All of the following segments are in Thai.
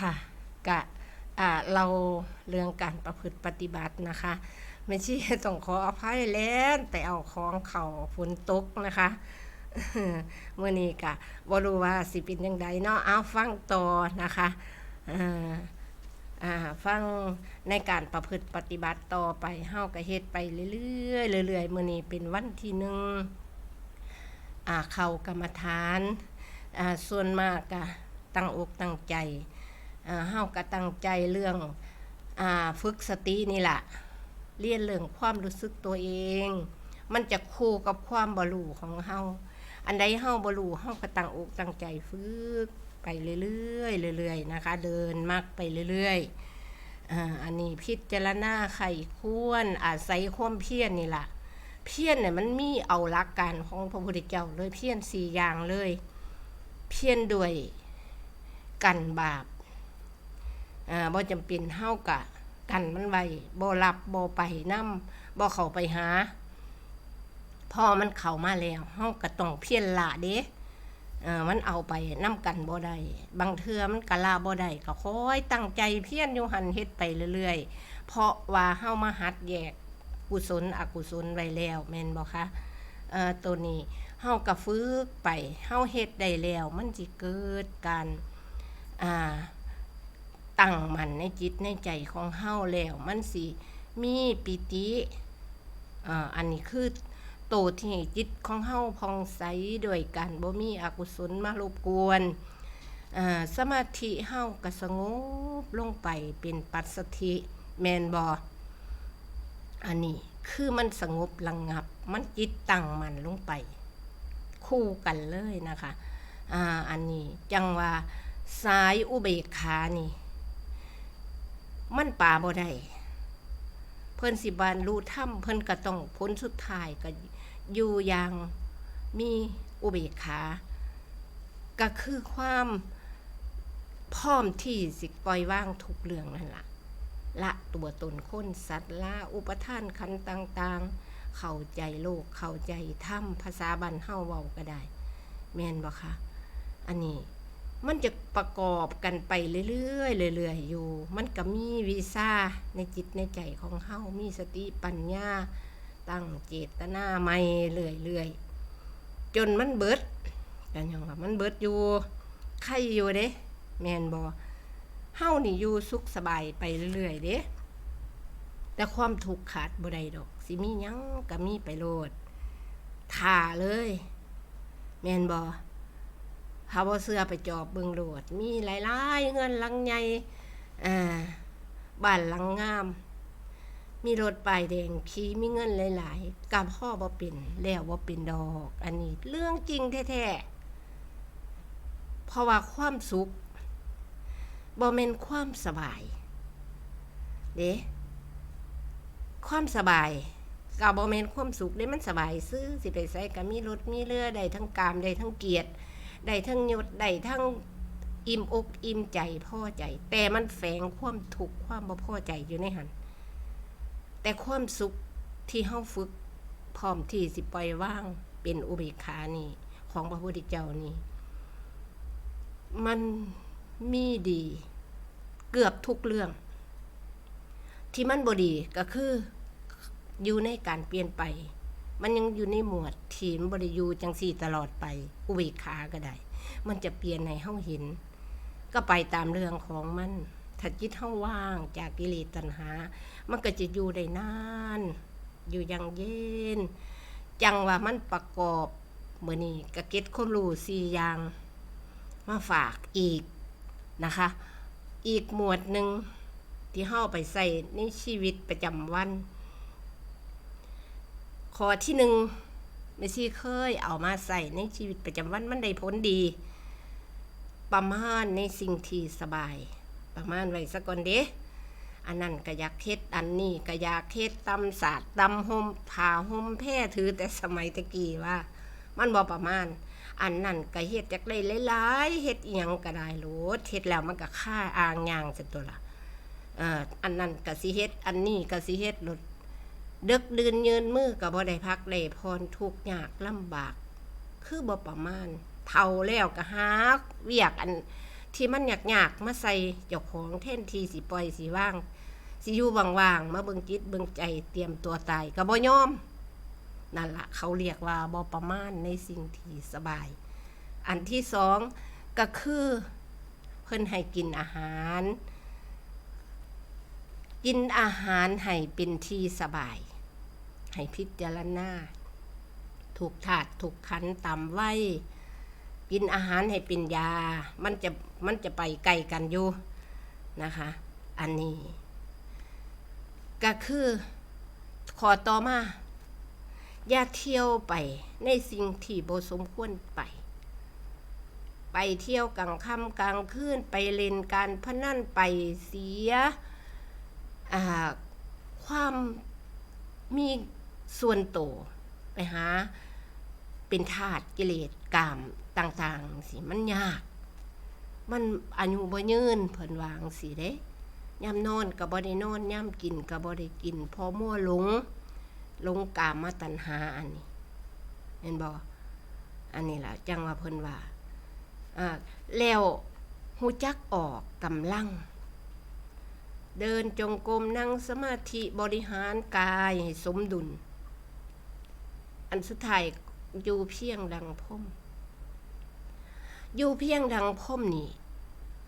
ค่ะกะเราเรื่องการประพฤติปฏิบัตินะคะไม่ใช่ต้องขออภัยแล้วแต่เอาของเขาฝนตกนะคะเมื่อนี้กะบ่รู้ว่าสิเป็นยังไงเนาะเอาฟังต่อนะคะฟังในการประพฤติปฏิบัติต่อไปเฮาก็เฮ็ดไปเรื่อยๆเรื่อยๆมื้อนี้เป็นวันที่หนึ่งเข้ากรรมฐานส่วนมากก็ตั้งอกตั้งใจ เฮาก็ตั้งใจเรื่องอ่าฝึกสตินี่แหละเรียนเรื่องความรู้สึกตัวเอง มันจะคู่กับความบรูของเฮาอันใดเฮาบรู้เฮาก็ตั้งอกตั้งใจฝึกไปเรื่อยๆเรื่อยๆนะคะ เดินมากไปเรื่อยๆอันนี้พิจารณาไข้ควรอาศัยความเพียรนี่ล่ะเพียรเนี่ยมันมีเอาหลักการของพระพุทธเจ้าเลยเพียรสี่อย่างเลย เพียรด้วยกันบาป อ่าบ่จำเป็นเฮากะกันมันไว้บ่รับบ่ไปนํบ่เข้าไปหาพอมันเข้ามาแล้วเฮาก็ต้องเพียรละเด้เออมันเอาไปนํกันบ่ได้บางเทื่อมันก็ละบ่ได้ก็คอยตั้งใจเพียรอยู่หันเฮ็ดไปเรื่อยๆ เพราะว่าเฮามาหัดแยกกุศลอกุศลไว้แล้วแม่นบ่คะเอ่อตัวนี้เฮาก็ฝึกไปเฮาเฮ็ดได้แล้ว มันสิเกิดการอ่า ตั้งมันในจิตในใจของเฮาแล้วมันสิมีปิติอ่าอันนี้คือโตที่ให้จิตของเฮาพองใสด้วยกันบ่มีอกุศลมารบกวนอ่าสมาธิเฮาก็สงบลงไปเป็นปัสสธิแมนบ่อันนี้คือมันสงบระงงับ มันจิตตั้งมันลงไป คู่กันเลยนะคะอ่าอันนี้จังว่าสายอุเบกขานี่ มันป่าบ่ได้เพิ่นสิบานรู้ถ้ำเพิ่นก็ต้องพ้นสุดท้ายก็อยู่อย่างมีอุเบกขา ก็คือความพร้อมที่สิปล่อยวางทุกเรื่องนั่นละละตัวตนคนสัตว์ละอุปทานขันต่างๆ เข้าใจโลกเข้าใจถ้ำภาษาบันเฮาเว้าก็ได้ แม่นบ่คะอันนี้ มันจะประกอบกันไปเรื่อยๆเรื่อยๆอยู่ มันก็มีวีซ่าในจิตในใจของเฮามีสติปัญญา ตั้งเจตนาใหม่เรื่อยๆจนมันเบิดกันยังว่ามันเบิดอยู่ใครอยู่เด้แมนบ่เฮานี่อยู่สุขสบายไปเรื่อยๆเด้แต่ความถูกขาดบ่ได้ดอก สิมียังก็มีไปโลดท่าเลย แมนบ่ ถ้าบ่เสื้อไปจอบเบิงโลด มีหลายๆเงินหลังใหญ่อ่าบ้านหลังงาม มีรถป้ายแดงขี่มีเงินหลายๆกับพ่อบ่เป็นแล้วบ่เป็นดอก อันนี้เรื่องจริงแท้ๆเพราะว่าความสุขบ่แม่นความสบาย เด้ความสบายก็บ่แม่นความสุขเด้มันสบายซื้อสิไปไสก็มีรถมีเรือได้ทั้งกามได้ทั้งเกียรติ ได้ทั้งยศได้ทั้งอิ่มอกอิ่มใจพ่อใจ แต่มันแฝงความทุกข์ความบ่พ่อใจอยู่ในหันแต่ความสุขที่เฮาฝึกพร้อมที่สิปล่อยว่างเป็นอุเบกขานี่ ของพระพุทธเจ้านี่ มันมีดี เกือบทุกเรื่อง ที่มันบ่ดีก็คืออยู่ในการเปลี่ยนไป มันยังอยู่ในหมวดที่มันบริยูจังสี่ตลอดไป อุเบกขาก็ได้ มันจะเปลี่ยนในเฮาเห็น ก็ไปตามเรื่องของมันถ้าจิตเฮาว่างจากกิเลสตัณหา มันก็จะอยู่ได้นาน อยู่ย่างเย็น จังว่ามันประกอบเมื่อนี้กระเก็ตความรู้สี่อย่างมาฝากอีกนะคะ อีกหมวดหนึ่งที่เฮาไปใส่ในชีวิตประจำวัน ข้อที่หนึ่งไม่ซี่เคยเอามาใส่ในชีวิตประจำวันมันได้ผลดี ประมาณในสิ่งที่สบาย ประมาณไว้สักก่อนเด้อันนั้นก็อยากเฮ็ดอันนี้ก็อยากเฮ็ดตำศาสตร์ตำห่มผ้าห่มแพ่ถือแต่สมัยตะกี้ว่า มันบ่ประมาณ อันนั้นก็เฮ็ดจากได้หลายๆเฮ็ดอียงก็ได้โหลดเฮ็ดแล้วมันก็ค่าอ่างยางจังตัวละเอ่ออันนั้นก็สิเฮ็ดอันนี้ก็สิเฮ็ดหลด ดึกดื่นยืนมือกับบ่ได้พักได้พรทุกยากลำบาก คือบ่ประมาณ เท่าแล้วก็หาเวียกอันที่มันยากๆมาใส่เจ้าของแท่นทีสิปล่อยสิว่างสิอยู่ว่างๆมาเบิ่งจิตเบิ่งใจเตรียมตัวตายก็บ่ยอมนั่นละเขาเรียกว่าบ่ประมาณในสิ่งที่สบาย อันที่สองก็คือ เพิ่นให้กินอาหาร กินอาหารให้เป็นที่สบาย ให้พิจารณาถูกถาดถูกขันตามไว้ กินอาหารให้เป็นยา มันจะมันจะไปไกลกันอยู่นะคะ อันนี้ ก็คือขอต่อมา อย่าเที่ยวไปในสิ่งที่บสมควรไป ไปเที่ยวกลางค่ำกลางคืนไปเล่นการพนันไปเสียความมี ส่วนโตไปหา เป็นทาสกิเลสกามต่างๆสิมันยาก มันอายุบ่ยืนเพิ่นวางสิเด้ย่ำนอนก็บ่ได้นอนย่ำกินก็บ่ได้กินพอมั่วหลงลงกามมาตัณหาอันนี้เห็นบ่อันนี้ล่ะจังว่าเพิ่นว่าอ่าแล้วหูจักออกกำลัง เดินจงกรมนั่งสมาธิบริหารกายให้สมดุล นสุดท้ายอยู่เพียงดังพ่มอยู่เพียงดังพ่มนี่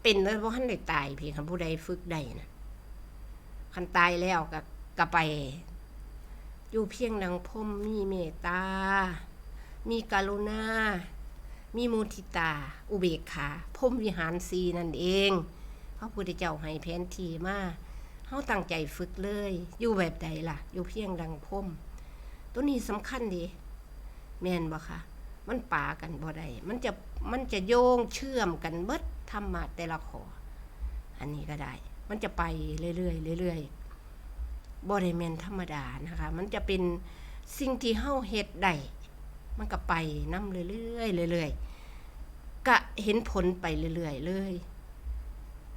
เป็นแล้วบ่ทันได้ตายเพียงคันผู้ใดฝึกได้นะคันตายแล้วก็ก็ไป อยู่เพียงดังพรหมมีเมตตา มีกรุณา มีมุทิตา อุเบกขาพรหมวิหารสีนั่นเองพระพุทธเจ้าให้แผนที่มาเฮาตั้งใจฝึกเลย อยู่แบบใดล่ะ อยู่เพียงดังพรหม ตัวนี้สำคัญดีแม่นบ่คะมันป่ากันบ่ได้มันจะมันจะโยงเชื่อมกันเบิดธรรมะแต่ละขอ อันนี้ก็ได้ มันจะไปเรื่อยๆเรื่อยๆบริเมนธรรมดานะคะ มันจะเป็นสิ่งที่เฮาเฮ็ดได้มันก็ไปนํเรื่อยๆเรื่อยๆก็เห็นผลไปเรื่อยๆเลย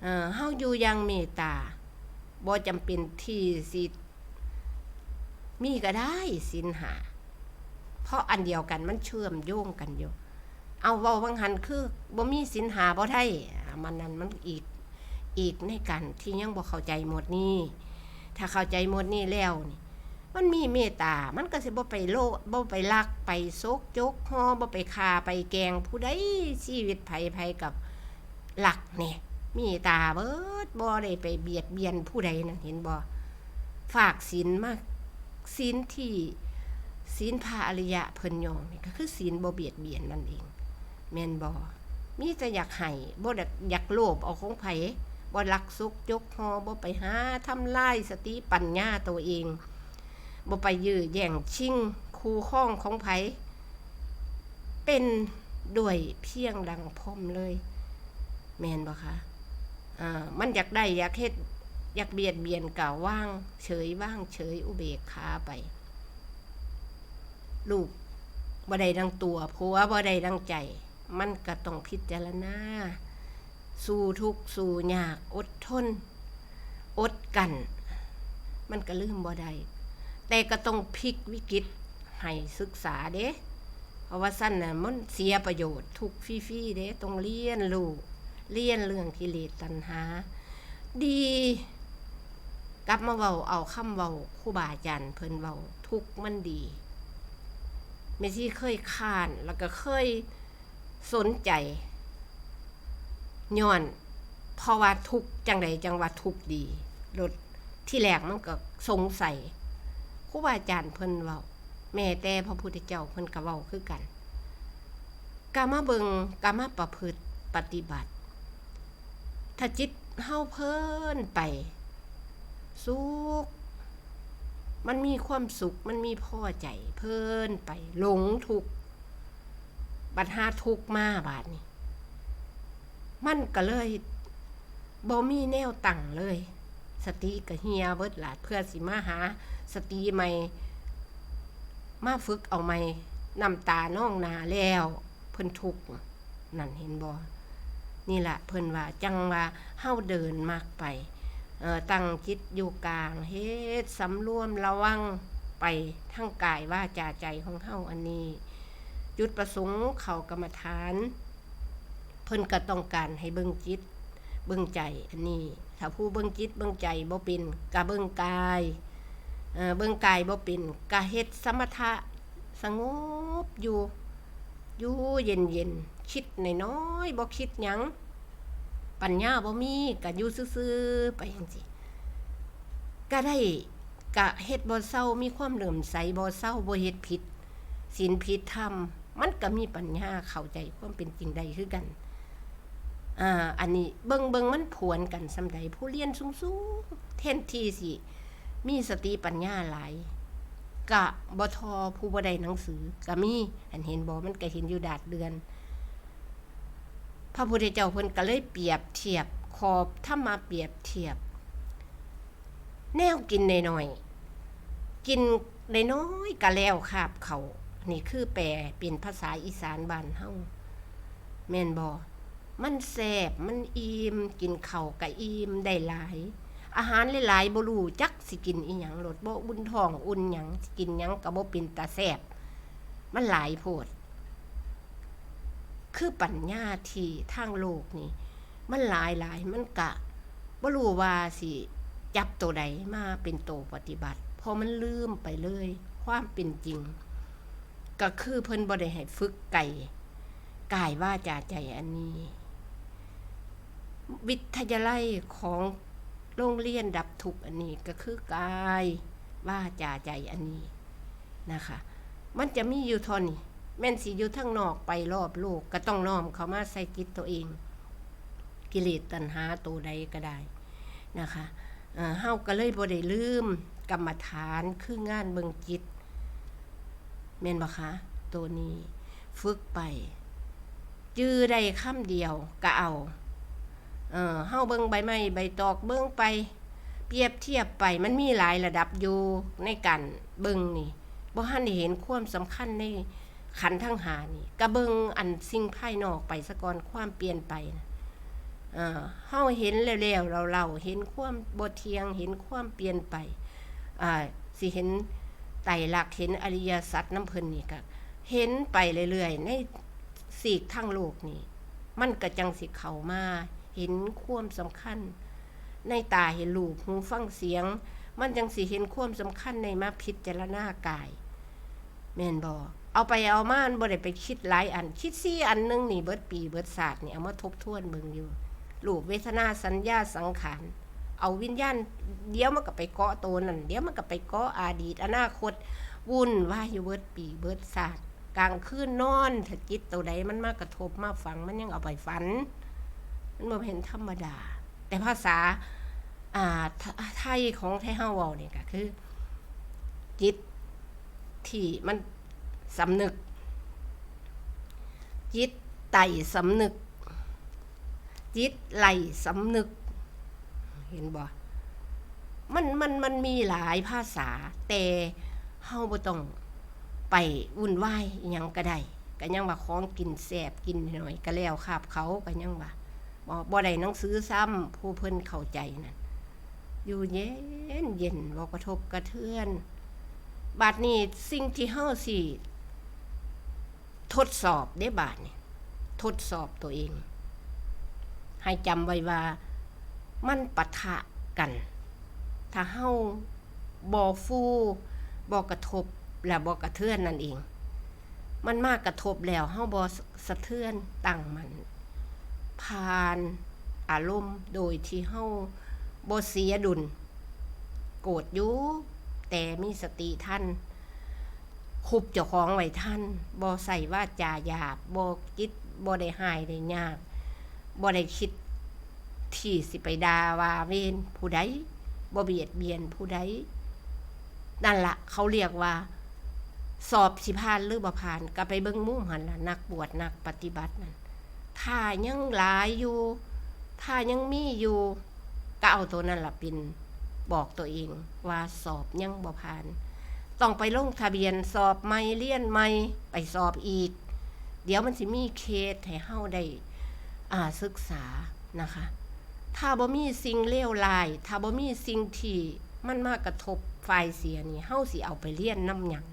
เอ่อเฮาอยู่อย่างเมตตาบ่จำเป็นที่สิ มีก็ได้สินหา เพราะอันเดียวกันมันเชื่อมโยงกันอยู่ เอาเว้าบางหันคือบ่มีสินหาบ่ได้มันนั้นมันอีกอีกในกันที่ยังบ่เข้าใจหมดนี่ถ้าเข้าใจหมดนี่แล้วนี่มันมีเมตตา มันก็สิบ่ไปโลบ่ไปลักไปซกจกฮอบ่ไปฆ่าไปแกงผู้ใดชีวิตไผไผกับหลักเนี่ยมีตาเบิดบ่ได้ไปเบียดเบียนผู้ใดนั่นเห็นบ่ฝากศีลมาก ศีลที่ศีลพระอริยะเพิ่นยองนี่ก็คือศีลบ่เบียดเบียนนั่นเอง แม่นบ่มีแต่อยากให้บ่ได้อยากโลภเอาของไผบ่ลักซุกจกฮอบ่ไปหาทำลายสติปัญญาตัวเองบ่ไปยื้อแย่งชิงคู่ข้องของไผเป็นด้วยเพียงดังพรมเลย แมนบ่คะอ่ามันอยากได้อยากเฮ็ด อยากเบียดเบียนกะว่าง เฉยว่างเฉยอุเบกขาไป ลูกบ่ได้ดังตัวผัวบ่ได้ดังใจ มันก็ต้องพิจารณาสู้ทุกสู้ยากอดทน อดกัน มันก็ลืมบ่ได้แต่ก็ต้องพลิกวิกฤตให้ศึกษาเด้เพราะว่าสั้นน่ะมันเสียประโยชน์ทุกฟรีเด้ต้องเรียนรู้เรียนเรื่องกิเลสตัณหา ดี กลับมาเว้าเอาคำเว้าครูบาอาจารย์เพิ่นเว้าทุกมันดีแม่ที่เคยค้านแล้วก็เคยสนใจย้อนเพราะว่าทุกจังใดจังว่าทุกดีรถที่แรกมันก็สงสัยครูบาอาจารย์เพิ่นเว้าแม่แต่พระพุทธเจ้าเพิ่นก็เว้าคือกันกามาเบิงกามาประพฤติปฏิบัติ ถ้าจิตเฮาเพิ่นไป สุข มันมีความสุข มันมีพ่อใจ เพลินไปหลงทุกบัดหาทุกมาบาดนี้ มันก็เลยบ่มีแนวตั้งเลย สติก็เฮียเบิดหลาดเพื่อสิมาหา สติใหม่ มาฝึกเอาใหม่นำตาน้องนาแล้ว เพิ่นทุกนั่นเห็นบ่นี่แหละเพิ่นว่าจังว่าเฮาเดินมากไป ตั้งจิตอยู่กลางเฮ็ดสำรวมระวังไปทั้งกายว่าจาใจของเฮาอันนี้ จุดประสงค์เขากรรมฐาน เพิ่นก็ต้องการให้เบิ่งจิต เบิ่งใจอันนี้ถ้าผู้เบิ่งจิตเบิ่งใจบ่เป็นก็เบิ่งกายเอ่อเบิ่งกายบ่เป็นก็เฮ็ดสมถะสงบอยู่อยู่เย็นๆคิดน้อยๆบ่คิดหยัง ปัญญาบ่มีก็อยู่ซื่อๆไปจังซี่ก็ได้ก็เฮ็ดบ่เศร้ามีความเหลื่อมใสบ่เศร้าบ่เฮ็ดผิดศีลผิดธรรมมันก็มีปัญญาเข้าใจความเป็นจริงได้คือกันอ่าอันนี้เบิ่งเบิ่งมันผวนกันสำใดผู้เรียนสูงๆเทนที่สิมีสติปัญญาหลายกะบ่ทอผู้บ่ได้หนังสือก็มีอันเห็นบ่มันก็เห็นอยู่ดาดเดือน พระพุทธเจ้าเพิ่นก็เลยเปรียบเทียบขอบถ้ามาเปรียบเทียบ แนวกินน้อยๆกินน้อยก็แล้วคาบเขานี่คือแปลเป็นภาษาอีสานบ้านเฮาแม่นบ่มันแซบมันอิ่มกินเข้าก็อิ่มได้หลาย อาหารหลายๆบ่รู้จักสิกินอีหยังรสบ่อุ่นท้องอุ่นหยังกินหยังก็บ่เป็นตาแซบมันหลายโพด คือปัญญาที่ทางโลกนี่ มันหลายหลายมันกะบ่รู้ว่าสิจับตัวใดมาเป็นโตวปฏิบัติเพอมันลืมไปเลย ความเป็นจริง ก็คือเพิ่นบ่ได้ให้ฝึกไก่กายว่าจาใจอันนี้ วิทยาลัยของโรงเรียนดับทุกอันนี้ก็คือกายว่าจาใจอันนี้นะคะ มันจะมีอยู่ทอนี่ แม่นสิอยู่ทั้งนอกไปรอบโลกก็ต้องน้อมเขามาใส่จิตตัวเอง กิเลสตัณหาตัวใดก็ได้นะคะเฮาก็เลยบ่ได้ลืมกรรมฐานคืองานเบิงจิตแม่นบ่คะตัวนี้ฝึกไป จื้อได้คำเดียวก็เอาเออเฮาเบิ่งใบไม้ใบตอกเบิ่งไป เปรียบเทียบไปมันมีหลายระดับอยู่ในการเบิ่งนี่บ่ทันได้เห็นความสำคัญใน ขันทั้งหานี่ก็เบิงอันสิ่งภายนอกไปซะก่อนความเปลี่ยนไปนะเออเฮาเห็นแล้วๆเราเราเห็นความบ่เทียงเห็นความเปลี่ยนไปอ่าสิเห็นไตรลักษณ์เห็นอริยสัจน้ำเพิ่นนี่ก็เห็นไปเรื่อยๆในสีกทั้งโลกนี่ มันก็จังสิเข้ามาเห็นความสำคัญ ในตาเห็นรูปหูฟังเสียง มันจังสิเห็นความสำคัญในมาพิจารณากายแม่นบ่ เอาไปเอามาอันบ่ได้ไปคิดหลายอัน คิดซี่อันหนึงนี่เบิดปีเบิดศาสตร์นี่เอามาทบทวนเบิ่งอยู่รูปเวทนาสัญญาสังขารเอาวิญญาณเดี๋ยวมันก็ไปเกาะตัวนั่นเดี๋ยวมันก็ไปเกาะอดีตอนาคต วุ่นว่ายอยู่เบิดปีเบิดศาสตร์กลางคืนนอนถ้าจิตตัวใดมันมากระทบมาฟังมันยังเอาไปฝัน มันบ่เป็นธรรมดา แต่ภาษาอ่าไทไทยของไทยเฮาเว้านี่ก็คือ จิตที่มัน สำนึก จิตไต่สำนึก จิตไหลสำนึก เห็นบ่มันมันมันมีหลายภาษา แต่เฮาบ่ต้องไปวุ่นวายยังก็ได้ก็ยังว่าของกินแซ่บกินหน่อยก็แล้วคาบเขาก็ยังว่าบ่บ่ได้หนังสือซ้ำผู้เพิ่นเข้าใจนั่นอยู่เย็นเย็นบ่กระทบกระเทือน บาดนี้สิ่งที่เฮาสิ ทดสอบได้บาดนี่ทดสอบตัวเอง ให้จำไว้ว่ามันปะทะกัน ถ้าเฮาบ่ฟูบ่กระทบและบ่กระเทือนนั่นเอง มันมากกระทบแล้วเฮาบ่สะเทือนตั้งมัน ผ่านอารมณ์โดยที่เฮาบ่เสียดุล โกรธยู่แต่มีสติท่าน คุบเจ้าของไว้ท่านบ่ใส่ว่าจาหยาบบ่จิตบ่ได้หายได้ยากบ่ได้คิดที่สิไปดาว่าเวนผู้ใดบ่เบียดเบียนผู้ใดนั่นละเขาเรียกว่า สอบสิผ่านหรือบ่ผ่านก็ไปเบิ่งมุ่มหันล่ะนักบวชนักปฏิบัตินั่นถ้ายังหลายอยู่ ถ้ายังมีอยู่ก็เอาตัวนั้นละเป็นบอกตัวเองว่าสอบยังบ่ผ่าน ต้องไปลงทะเบียนสอบใหม่เรียนใหม่ไปสอบอีก เดี๋ยวมันสิมีเคสให้เฮาได้อ่าศึกษานะคะ ถ้าบ่มีสิ่งเลวร้ายถ้าบ่มีสิ่งที่มันมากระทบฝ่ายเสียนี่เฮาสิเอาไปเรียนนำหยัง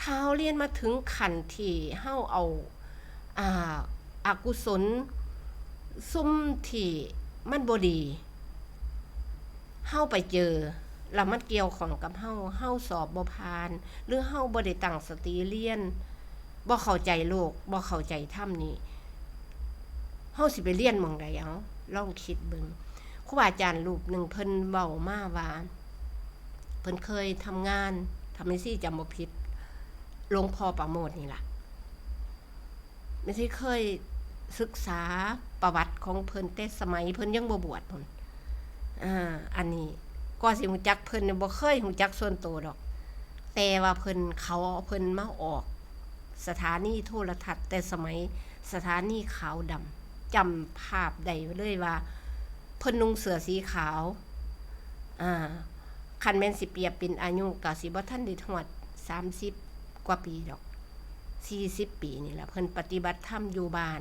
ถ้าเฮาเรียนมาถึงขั้นที่เฮาเอาอ่าอกุศลซุ่มที่มันบ่ดีเฮาไปเจอ แล้วมันเกี่ยวของกับเฮาเฮาสอบบ่ผ่าน หรือเฮาบ่ได้ตั้งสติเรียนบ่เข้าใจโลกบ่เข้าใจธรรมนี่เฮาสิไปเรียนหม่องใดเอาลองคิดเบิ่งครูบาอาจารย์รูปหนึ่งเพิ่นเว้ามาว่าเพิ่นเคยทำงานทำให้ซี่จำบ่ผิดหลวงพ่อประโมทนี่ล่ะไม่ใช่เคยศึกษาประวัติของเพิ่นแต่สมัยเพิ่นยังบ่บวชพุ่นอ่าอันนี้ ก็สิฮู้จักเพิ่นบ่เคยฮู้จักส่วนตัวดอก แต่ว่าเพิ่นเขาเอาเพิ่นมาออก สถานีโทรทัศน์ แต่สมัยสถานีขาวดำจำภาพได้เลยว่า เพิ่นนุ่งเสื้อสีขาว อ่าคันแม่นสิเปียบเป็นอายุก็สิบ่ทันได้ฮอด30 กว่าปีดอก 40 ปีนี่แหละเพิ่นปฏิบัติธรรมอยู่บ้าน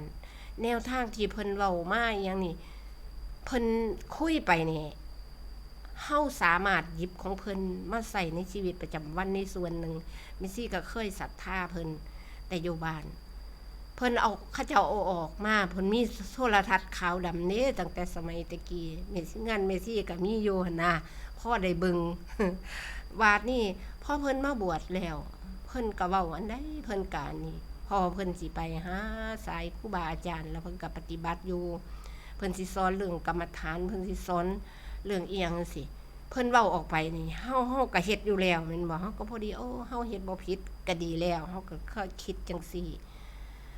แนวทางที่เพิ่นเว้ามาอหยังนี่เพิ่นคุยไปนี่ เฮาสามารถหยิบของเพิ่นมาใส่ในชีวิตประจำวันในส่วนหนึ่งมิซี่ก็เคยศรัทธาเพิ่นแต่อยู่บ้าน เพิ่นเอาข้าเจ้าเอาออกมาเพิ่นมีโทรทัศน์ขาวดำเนี้ตั้งแต่สมัยตะกี้เมซี่งานเมซี่ก็มีอยู่หั่นะพ่อได้เบิงวาดนี่พ่อเพิ่นมาบวชแล้ว เพิ่นก็เว้าอันใดเพิ่นกานี่พอเพิ่นสิไปหาสายครูบาอาจารย์ แล้วเพิ่นก็ปฏิบัติอยู่ เพิ่นสิสอนเรื่องกรรมฐานเพิ่นสิสอน เรื่องเอียงจังซี่เพิ่นเว้าออกไปนี่เฮาเฮาก็เฮ็ดอยู่แล้วแม่นบ่เฮาก็พอดีโอ้เฮาเฮ็ดบ่ผิดก็ดีแล้วเฮาก็เคยคิดจังซี่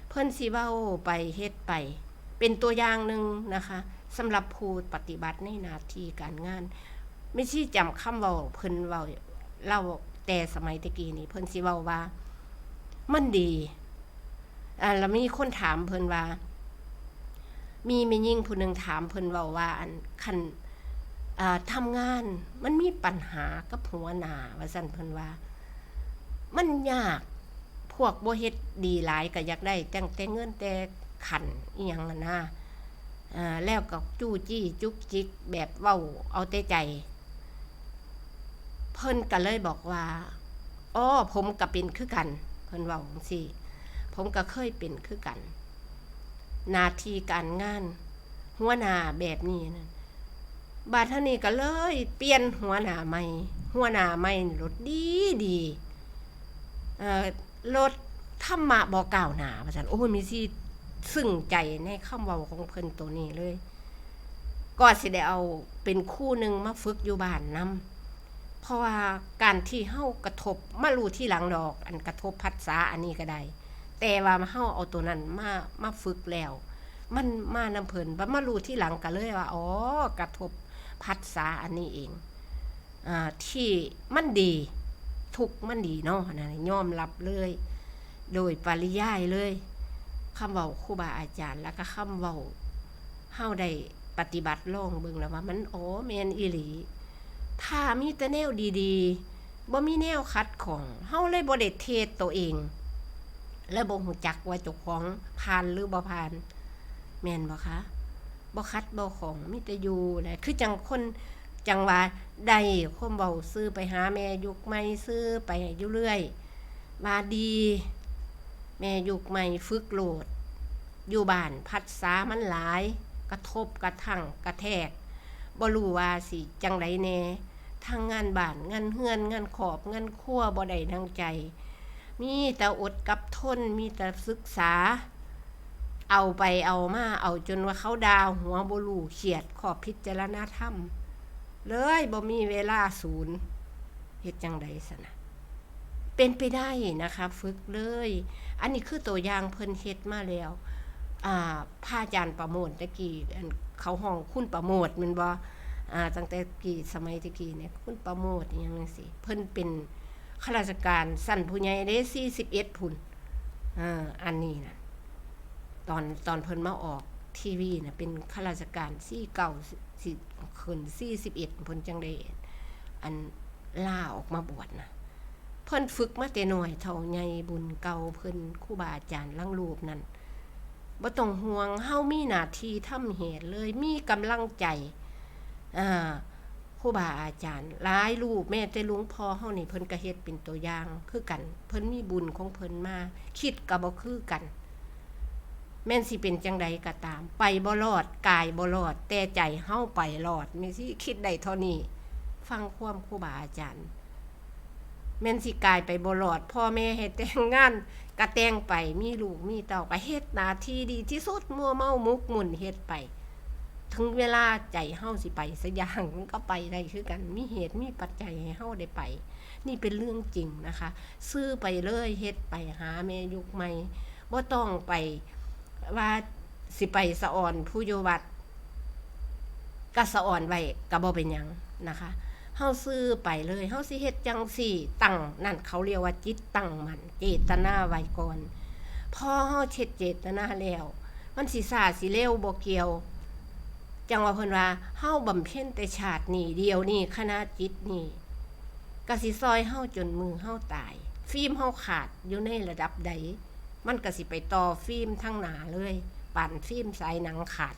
เพิ่นสิเว้าไปเฮ็ดไป เป็นตัวอย่างหนึ่งนะคะสำหรับผู้ปฏิบัติในหน้าที่การงานไม่ใช่จำคำเว้าเพิ่นเว้าเล่าแต่สมัยตะกี้นี่เพิ่นสิเว้าว่า มันดีอ่าแล้วมีคนถามเพิ่นว่า มีแม่ยิ่งผู้หนึงถามเพิ่นเว้าว่า อันคัน ทำงานมันมีปัญหากับหัวหน้าว่าซั่นเพิ่นว่า มันยากพวกบ่เฮ็ดดีหลายก็อยากได้แต่งแต่เงินแต่ขันอีหยังน่ะนะแล้วก็จู้จี้จุกจิกแบบเว้าเอาแต่ใจ เพิ่นก็เลยบอกว่าอ๋อผมก็เป็นคือกัน เพิ่นเว้าจังซี่ ผมก็เคยเป็นคือกัน นาทีการงาน หัวหน้าแบบนี้นั่น บาดเท่านี้ก็เลยเปลี่ยนหัวหน้าใหม่ หัวหน้าใหม่รถดีดีเอ่อรถธรรมะบ่ก้าวหนาว่าซั่นโอ้ยมีสิซึ้งใจในคำเว้าของเพิ่นตัวนี้เลยก็สิได้เอาเป็นคู่หนึ่งมาฝึกอยู่บ้านนำเพราะว่าการที่เฮากระทบมารู้ที่หลังดอก อันกระทบพัฒษาอันนี้ก็ได้ แต่ว่าเฮาเอาตัวนั้นมามาฝึกแล้ว มันมานำเพิ่นบ่มารู้ที่หลังก็เลยว่าอ๋อกระทบ พัฒษาอันนี้เองอ่าที่มันดี ทุกมันดีเนาะนะยอมรับเลย โดยปริยายเลยคำเว้าครูบาอาจารย์ แล้วก็คำเว้าเฮาได้ปฏิบัติลองเบิ่งแล้วว่ามันอ๋อแมนอีหลี ถ้ามีแต่แนวดีๆบ่มีแนวคัดของเฮาเลยบ่ได้เทศตัวเอง และบ่ฮู้จักว่าจ้าของผ่านหรือบ่ผ่าน แม่นบ่คะ บ่คัดบ่ของมีแต่อยู่แหละคือจังคนจังว่าได้คมเว้าซื้อไปหาแม่ยุคใหม่ซื้อไปอยู่เรื่อยว่าดี แม่ยุคใหม่ฝึกโหลด อยู่บ้านพัดษามันหลาย กระทบกระทั่งกระแทกบ่รู้ว่าสิจังไดแน่ทางงานบ้านงานเฮือนงานขอบงานครัวบ่ได้ดังใจ มีแต่อดกับทนมีแต่ศึกษา เอาไปเอามา เอาจนว่าเขาดาวหัวบ่รู้เขียดขอบพิจารณาธรรม เลยบ่มีเวลาศูนย์เฮ็ดจังไดสนะเป็นไปได้นะคะ ฝึกเลย อันนี้คือตัวอย่างเพิ่นเฮ็ดมาแล้วอ่าพระอาจารย์ประโมทตะกี้เขาห้องคุณประโมทมันบ่อ่าตั้งแต่กี่สมัยตะกี้เนี่ยคุณประโมทอหยังจังซี่เพิ่นเป็นข้าราชการสั้นผู้ใหญ่เด้41พุ่นอ่าอันนี้นะ ตอนตอนเพิ่นมาออกทีวีน่ะเป็นข้าราชการ49สิขึ้น41เอ็ดพิ่นจังได้อันลาออกมาบวชนะเพิ่นฝึกมาแต่น้อยเท่าใหญ่บุญเก่าเพิ่นครูบาอาจารย์ลังรูปนั่นบ่ต้องห่วงเฮามีหน้าที่ทำเหตุเลยมีกำลังใจอ่าครูบาอาจารย์หลายรูปแม่แต่หลวงพ่อเฮานี่เพิ่นก็เฮ็ดเป็นตัวอย่างคือกัน เพิ่นมีบุญของเพิ่นมาคิดก็บ่คือกัน แม่นสิเป็นจังใดก็ตาม ไปบ่รอดกายบ่รอด แต่ใจเฮาไปรอดมีสิคิดได้เท่านี้ ฟังความครูบาอาจารย์แม่นสิกายไปบ่รอด พ่อแม่ให้แต่งงานก็แต่งไปมีลูกมีเต้าก็เฮ็ดหน้าที่ดีที่สุดมัวเมามุกมุ่นเฮ็ดไป ถึงเวลาใจเฮาสิไปสยางมันก็ไปได้คือกันมีเหตุมีปัจจัยให้เฮาได้ไป นี่เป็นเรื่องจริงนะคะ ซื้อไปเลยเฮ็ดไปหาแม่ยุคใหม่บ่ต้องไป ว่าสิไปสะอ่อนผู้อยู่วัดก็สะอ่อนไว้ก็บ่เป็นหยังนะคะเฮาซื้อไปเลยเฮาสิเฮ็ดจังสี่ตั้งนั่นเขาเรียกว่าจิตตั้งมันเจตนาไว้ก่อนพอเฮาเช็ดเจตนาแล้ว มันสิซาสิเร็วบ่เกี่ยว จังว่าเพิ่นว่าเฮาบำเพ็ญแต่ชาตินี้เดียวนี่คณะจิตนี่ก็สิซอยเฮาจนมือเฮาตาย ฟิล์มเฮาขาดอยู่ในระดับใด มันก็สิไปต่อฟิล์มทั้งหนาเลย ปั่นฟิล์มสายหนังขาด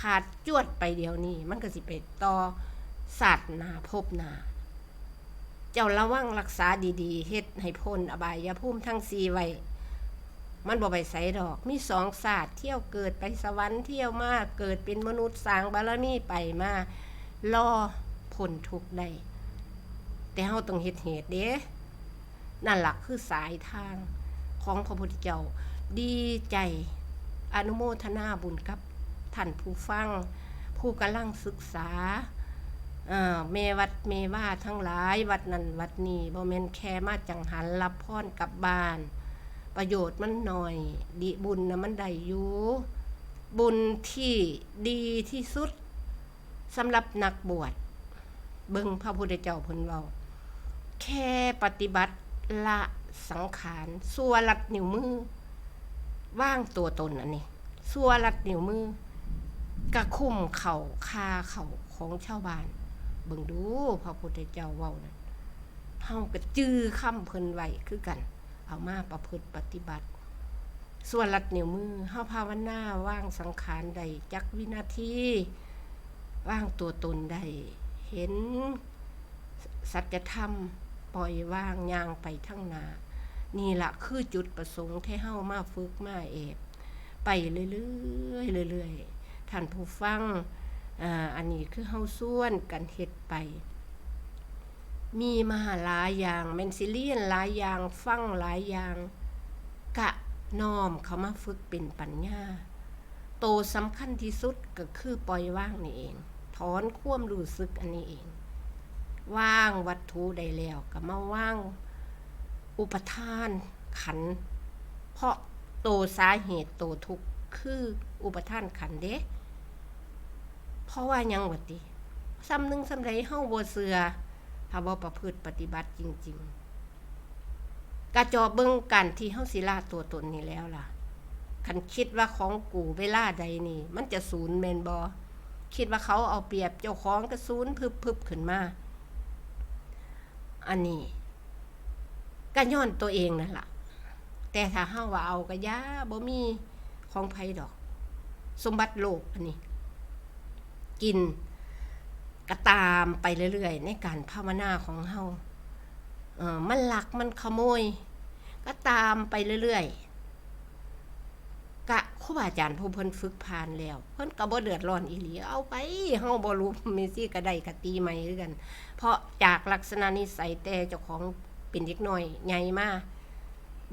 ขาดจวดไปเดียวนี้ มันก็สิไปต่อสัตว์หนาพบหนา เจ้าระวังรักษาดีๆเฮ็ดให้พ้นอบายภูมิทั้งสีไว้มันบ่ไปใส่ดอก มีสองศาสตร์เที่ยวเกิดไปสวรรค์เที่ยวมาเกิดเป็นมนุษย์สางบารมีไปมารอพ้นทุกได้แต่เฮาต้องเฮ็ดเหตุเด้นั่นหลักคือสายทาง ของพระพุทธเจ้าดีใจอนุโมทนาบุญกับท่านผู้ฟัง ผู้กำลังศึกษาเมวัดเมว่าทั้งหลายวัดนั้นวัดนี้บ่แม่นแค่มาจังหันรับพรกลับบ้าน ประโยชน์มันหน่อย ดีบุญนะมันได้อยู่บุญที่ดีที่สุดสำหรับนักบวชเบิ่งพระพุทธเจ้าเพิ่นเว้าแค่ปฏิบัติละ สังขารสัวลัดนิ้วมือ ว่างตัวตนอันนี้สัวลัดนิ้วมือกระคุ้มเข่าคาเข่าของชาวบ้านเบิ่งดูพระพุทธเจ้าเว้านั่นเฮาก็จื้อคำเพิ่นไว้คือกัน เอามาประพฤติปฏิบัติ ส่วนลัดนิ้วมือเฮาภาวนาว่างสังขารใดจักวินาทีว่างตัวตนใดเห็นสัจธรรมปล่อยว่างย่างไปทั้งนา นี่ละคือจุดประสงค์ที่เฮามาฝึกมาเอบไปเรื่อยๆเรื่อยๆท่านผู้ฟังอ่าอันนี้คือเฮาส่วนกันเฮ็ดไป มีมาหลายอย่างแมนซิเลียนหลายอย่างฟังหลายอย่างกะน้อมเขามาฝึกเป็นปัญญา โตสำคัญที่สุดก็คือปล่อยว่างนี่เอง ถอนความรู้สึกอันนี้เอง ว่างวัตถุใดแล้วก็มาว่าง อุปทานขัน เพราะโตสาเหตุโตทุกข์คืออุปทานขันเด้เพราะว่ายังวะติซ้ำหนึ่งซ้ำใดเฮาบ่เสือถ้าบ่ประพฤติปฏิบัติจริง ๆกระจอบเบิ่งกันที่เฮาสิลาตัวตนนี่แล้วล่ะคันคิดว่าของกูเวลาใดนี่ มันจะศูนย์แมนบ่คิดว่าเขาเอาเปรียบเจ้าของก็ศูนย์พึบๆขึ้นมา อันนี้ ก็ย้อนตัวเองนั่นล่ะ แต่ถ้าเฮาว่าเอาก็ยาบ่มีของไผดอก สมบัติโลกอันนี้ กินก็ตามไปเรื่อยๆ ในการภาวนาของเฮาเออมันหลักมันขโมย ก็ตามไปเรื่อยๆกะครูบาอาจารย์ผู้เพิ่นฝึกผ่านแล้ว เพิ่นก็บ่เดือดร้อนอีหลีเอาไปเฮาบ่รู้มีสิก็ได้ก็ตีใหม่คือกัน เพราะจากลักษณะนิสัยแต่เจ้าของ เป็นเด็กน้อยใหญ่มา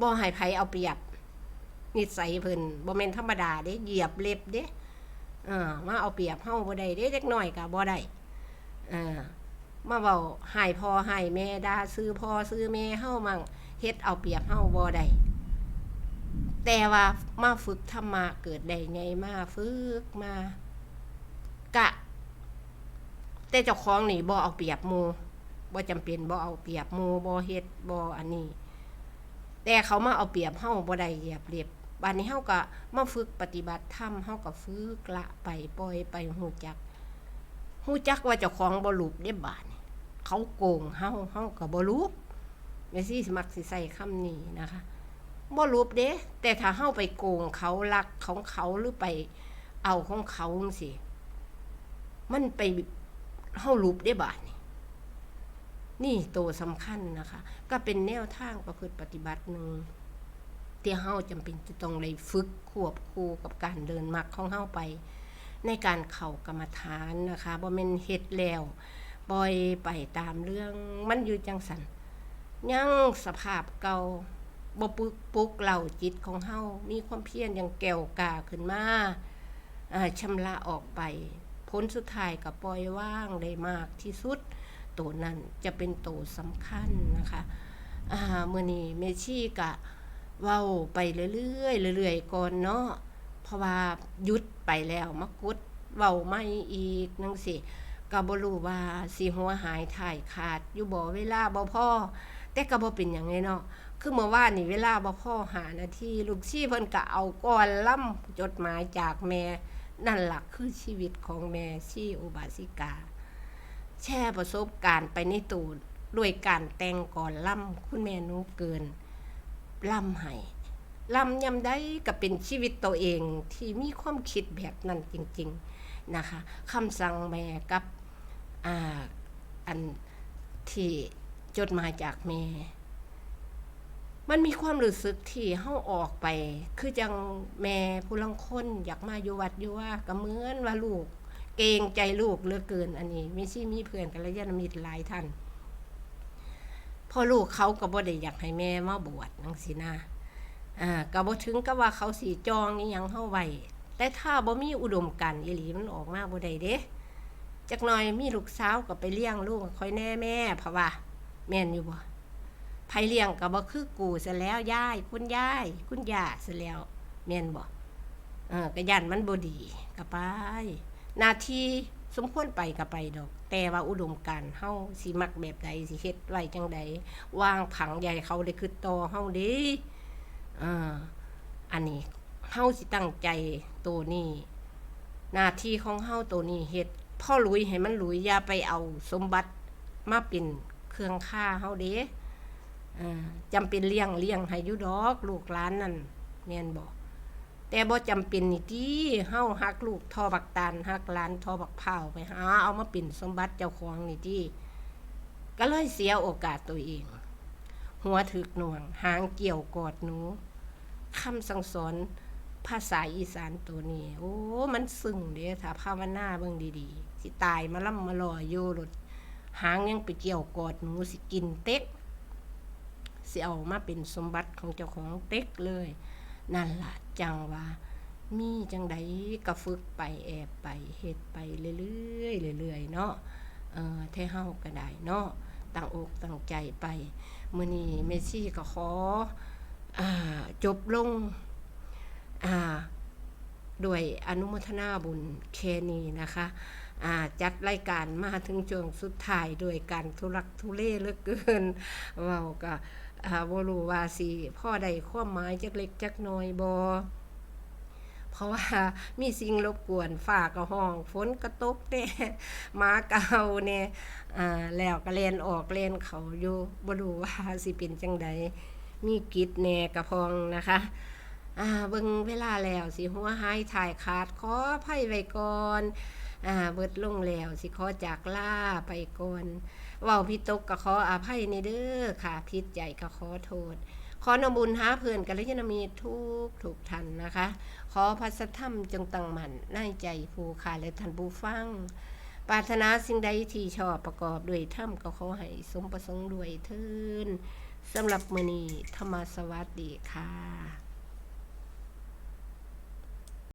บ่ให้ไผเอาเปรียบ นิสัยเพิ่นบ่แม่นธรรมดาเด้เหยียบเล็บเด้เออมาเอาเปรียบเฮาบ่ได้เด้เด็กน้อยก็บ่ได้เออมาเว้าให้พ่อให้แม่ด่าซื้อพ่อซื้อแม่เฮามั่งเฮ็ดเอาเปรียบเฮาบ่ได้แต่ว่ามาฝึกธรรมะเกิดได้ไงมาฝึกมากะ แต่เจ้าของนี่บ่เอาเปรียบหมู่ บ่จำเป็นบ่เอาเปรียบหมู่บ่เฮ็ดบ่อันนี้ แต่เขามาเอาเปรียบเฮาบ่ได้เหยียบเรียบบัดนี้เฮาก็มาฝึกปฏิบัติธรรมเฮาก็ฝึกละไปปล่อยไปฮู้จักฮู้จักว่าเจ้าของบ่รูปเด้บาดนี้เขาโกงเฮาเฮาก็บ่รูปแม่สิมักสิใส่คำนี้นะคะบ่รูปเด้แต่ถ้าเฮาไปโกงเขาลักของเขาหรือไปเอาของเขาจังซี่มันไปเฮารูปได้บาด นี่ตัวสำคัญนะคะ ก็เป็นแนวทางประพฤติปฏิบัติหนึ่งที่เฮาจำเป็นจะต้องได้ฝึกควบคู่กับการเดินมรรคของเฮาไป ในการเข้ากรรมฐานนะคะบ่แม่นเฮ็ดแล้วปล่อยไปตามเรื่องมันอยู่จังสันยังสภาพเก่าบ่ปุกปุกเราจิตของเฮามีความเพียรอย่างแก่วกาขึ้นมาอ่าชำระออกไปผลสุดท้ายก็ปล่อยว่างได้มากที่สุด ตัวนั้นจะเป็นตัวสำคัญนะคะอ่ามื้อนี้เมชี่กะเว้าไปเรื่อยๆเรื่อยๆก่อนเนาะเพราะว่ายุดไปแล้วมากดเว้าไม่อีกนังสิก็บ่รู้ว่าสิหัวหายถ่ายขาด อยู่บ่เวลาบ่พ่อแต่กบ่เป็นหยังไงเนาะคือเมื่อวานนี่เวลาบ่พ่อหานาทีลูกชี่เพิ่นก็เอาก่อนล่ำจดหมายจากแม่นั่นหลักคือชีวิตของแม่ชี่อุบาสิกา แชร์ประสบการณ์ไปในตูดด้วยการแต่งก่อนล่ำคุณแม่นูเกินล่ำให้ล่ำยำได้ก็เป็นชีวิตตัวเองที่มีความคิดแบบนั้นจริง ๆนะคะคำสั่งแม่กับอ่าอันที่จดมาจากแม่มันมีความรู้สึกที่เฮาออกไป คือจังแม่ผู้ลังคนอยากมาอยู่วัดอยู่ว่าก็เหมือนว่าลูก กรงใจลูกเหลือเกินอันนี้ไม่ใช่มีเพื่อนกัลยาณมิตรหลายท่านพ่อลูกเขาก็บ่ได้อยากให้แม่มาบวชนังสินะอ่าก็บ่ถึงกับว่าเขาสีจองอีหยังเฮาไว้แต่ถ้าบ่มีอุดมการอีหลีมันออกมาบ่ได้เด้จักหน่อยมีลูกสาวก็ไปเลี้ยงลูกคอยแน่แม่เพราะว่า แม่นอยู่บ่ไผเลี้ยงก็บ่คือกูซะแล้วยายคุณยายคุณย่าซะแล้วแม่นบ่เออก็ย่านมันบ่ดีก็ไป หน้าที่สมควรไปก็ไปดอก แต่ว่าอุดมการเฮาสิมักแบบใดสิเฮ็ดไว้จังใดวางผังใหญ่เขาได้คือต่อเฮาเด้อ่าอันนี้เฮาสิตั้งใจตัวนี้หน้าที่ของเฮาตัวนี้เฮ็ดพ่อลุยให้มันลุยอย่าไปเอาสมบัติมาเป็นเครื่องค่าเฮาเด้อ่าจำเป็นเลี้ยงเลี้ยงให้อยู่ดอก ลูกหลานนั่นแม่นบ่ แต่บ่จำเป็นนี่ติเฮาฮักลูกทอบักตาลฮักหลานทอบักเผาไปหาเอามาเป็นสมบัติเจ้าของนี่ติก็เลยเสียโอกาสตัวเอง หัวถึกหน่วง หางเกี่ยวกอดหนูคำสั่งสอนภาษาอีสานตัวนี้ โอ้ มันซึ้งเด้ถ้าภาวนาเบิ่งดีๆ สิตายมาล่ำมาลอยอยู่รถหางยังไปเกี่ยวกอดหนูสิกินเต็กสิเอามาเป็นสมบัติของเจ้าของเต็กเลย นั่นล่ะ จังว่า มีจังใดก็ฝึกไปแอบไปเฮ็ดไปเรื่อยๆเรื่อยๆเนาะเออแท้เฮาก็ได้เนาะตั้งอกตั้งใจไปมื้อนี้เมซี่ก็ขออ่าจบลงอ่าด้วยอนุโมทนาบุญแค่นี้นะคะอ่าจัดรายการมาถึงช่วงสุดท้ายด้วยการทุรักทุเลเหลือเกินเว้าก็อ่า บ่รู้ว่าสิพ่อใดความหมายจักเล็กจักน้อยบ่เพราะว่ามีสิ่งรบกวนฟ้าก็ห้องฝนก็ตกแน่หมาก็เห่าแน่อ่าแล้วก็แล่นออกแล่นเขาอยู่บ่รู้ว่าสิเป็นจังใดมีกิจแน่กระพองนะคะอ่าเบิ่งเวลาแล้วสิหัวหายถ่ายขาดขออภัยไว้ก่อนอ่าเบิดลงแล้วสิขอจากลาไปก่อน เว้าพิตกก็ขออภัยในเด้อค่ะผิดใจก็ขอโทษ ขอนบุญหาเพื่อนกัลยาณมิตรทุกถูกทันนะคะ ขอพัสธรรมจงตั้งมั่นในใจผู้ค่ะและท่านผู้ฟังปรารถนาสิ่งใดที่ชอบประกอบด้วยธรรมก็ขอให้สมประสงค์ด้วยเทินสำหรับมือนีธรรมสวัสดีค่ะ